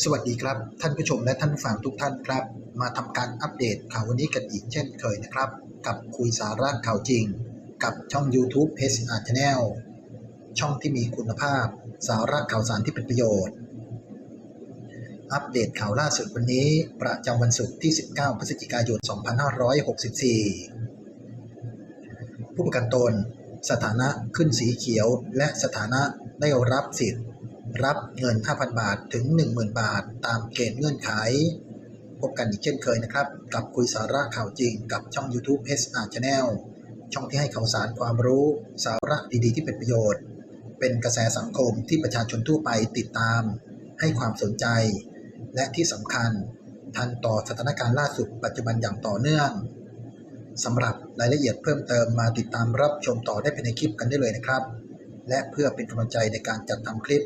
สวัสดีครับ ท่านผู้ชมและท่านผู้ฟังทุกท่านครับ มาทำการอัปเดตข่าววันนี้กันอีกเช่นเคยนะครับ กับคุยสาระข่าวจริง กับช่อง YouTube h r Channel ช่องที่มีคุณภาพ สาระข่าวสารที่เป็นประโยชน์ อัปเดตข่าวล่าสุดวันนี้ ประจำวันศุกร์ที่ 19 พฤศจิกายน 2564 ผู้ประกันตน สถานะขึ้นสีเขียว และสถานะได้รับสิทธิ์ รับเงิน 5,000 บาทถึง 10,000 บาท ตามเกณฑ์เงื่อนไข พบกันอีกเช่นเคยนะครับ กับคุยสาระข่าวจริงกับช่อง YouTube SR Channel ช่องที่ให้ข่าวสารความรู้สาระดีๆ ที่เป็นประโยชน์ เป็นกระแสสังคมที่ประชาชนทั่วไปติดตาม ให้ความสนใจ และที่สำคัญ ทันต่อสถานการณ์ล่าสุดปัจจุบันอย่างต่อเนื่องสำหรับรายละเอียดเพิ่มเติมมาติดตามรับชมต่อได้ภายในคลิปกันได้เลยนะครับ และเพื่อเป็นกำลังใจในการจัดทำคลิป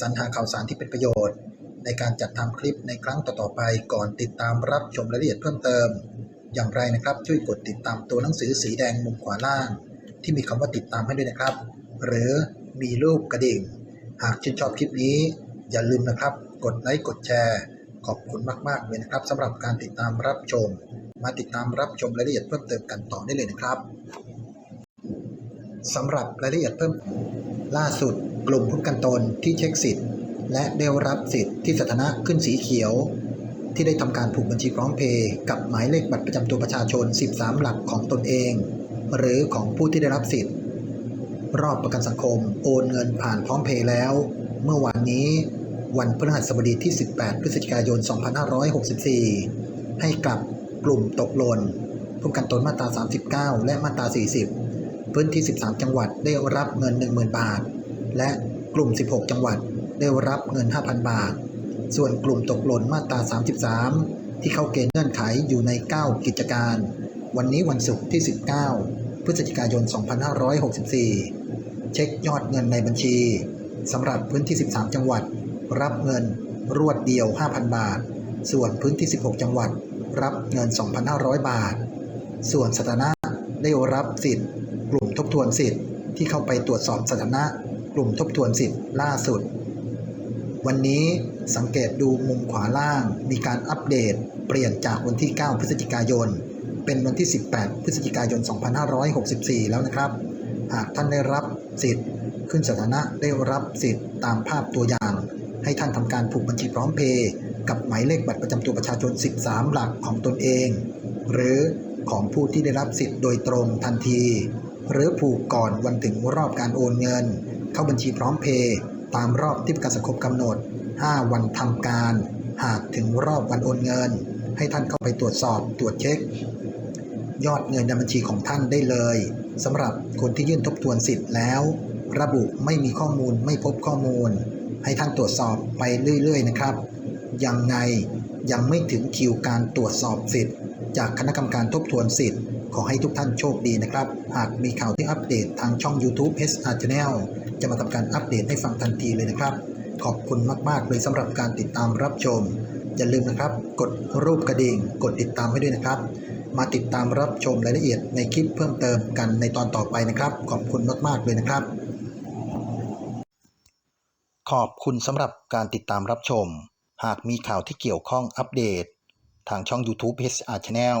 สรรหาข่าวสารที่เป็นประโยชน์ ในการจัดทำคลิปในครั้งต่อๆไปก่อนติดตามรับชมรายละเอียดเพิ่มเติม อย่างไรนะครับช่วยกดติดตามตัวหนังสือสีแดงมุมขวาล่าง ที่มีคำว่าติดตามให้ด้วยนะครับ หรือมีรูปกระดิ่ง หากชื่นชอบคลิปนี้ อย่าลืมนะครับ กดไลค์กดแชร์ ขอบคุณมากๆเลยนะครับสำหรับการติดตามรับชม มาติดตามรับชมรายละเอียดเพิ่มเติมกันต่อได้เลยนะครับสำหรับรายละเอียดเพิ่มล่าสุด กลุ่มผู้ประกันตนที่เช็คสิทธิ์ และได้รับสิทธิ์ที่สถานะขึ้นสีเขียว ที่ได้ทำการผูกบัญชีพร้อมเพย์กับหมายเลขบัตรประจำตัวประชาชน 13 หลักของตนเอง หรือของผู้ที่ได้รับสิทธิ์ รอบประกันสังคมโอนเงินผ่านพร้อมเพย์แล้ว เมื่อวานนี้วันพฤหัสบดีที่ 18 พฤศจิกายน 2564 ให้กับกลุ่มตกหล่นผู้กันตนมาตรา 39 และมาตรา 40 พื้นที่ 13 จังหวัดได้รับเงิน 10,000 บาท และกลุ่ม 16 จังหวัดได้รับเงิน 5,000 บาท ส่วนกลุ่มตกหล่นมาตรา 33 ที่เข้าเกณฑ์เงื่อนไขอยู่ใน 9 กิจการ วันนี้วันศุกร์ที่ 19 พฤศจิกายน 2564 เช็คยอดเงินในบัญชีสำหรับพื้นที่ 13 จังหวัด รับเงินรวดเดียว 5,000 บาท ส่วนพื้นที่ 16 จังหวัด รับเงิน 2,500 บาท ส่วนสถานะได้รับสิทธิ์ กลุ่มทบทวนสิทธิ์ที่เข้าไปตรวจสอบสถานะ ลุ่มทบทวนสิทธิ์ล่าสุด วันนี้สังเกตดูมุมขวาล่างมีการอัปเดต เปลี่ยนจากวันที่ 9 พฤศจิกายน เป็นวันที่ 18 พฤศจิกายน 2564 แล้วนะครับ หากท่านได้รับสิทธิ์ ขึ้นสถานะได้รับสิทธิ์ตามภาพตัวอย่าง ให้ท่านทำการผูกบัญชีพร้อมเพย์กับหมายเลขบัตรประจำตัวประชาชน 13 หลักของตนเอง หรือของผู้ที่ได้รับสิทธิ์โดยตรงทันที หรือผูกก่อนวันถึงรอบการโอนเงิน เข้าบัญชีพร้อมเพย์ตามรอบที่ประกันสังคมกำหนด 5 วันทำการ หากถึงรอบวันโอนเงิน ให้ท่านเข้าไปตรวจสอบตรวจเช็ค ยอดเงินในบัญชีของท่านได้เลยสำหรับคนที่ยื่นทบทวนสิทธิ์แล้ว ระบุไม่มีข้อมูลไม่พบข้อมูล ให้ท่านตรวจสอบไปเรื่อยๆ นะครับ ยังไงยังไม่ถึงคิวการตรวจสอบสิทธิ์ จากคณะกรรมการทบทวนสิทธิ์ ขอให้ทุกท่านโชคดีนะครับ หากมีข่าวที่อัปเดตทางช่อง YouTube SR Channel จะมาทำการอัปเดตให้ฟังทันทีเลยนะครับ ขอบคุณมาก ๆ เลยสำหรับการติดตามรับชม อย่าลืมนะครับ กดรูปกระดิ่ง กดติดตามให้ด้วยนะครับ มาติดตามรับชมรายละเอียดในคลิปเพิ่มเติมกันในตอนต่อไปนะครับ ขอบคุณมากๆเลยนะครับ ขอบคุณสำหรับการติดตามรับชม หากมีข่าวที่เกี่ยวข้องอัปเดต ทางช่อง YouTube HR Channel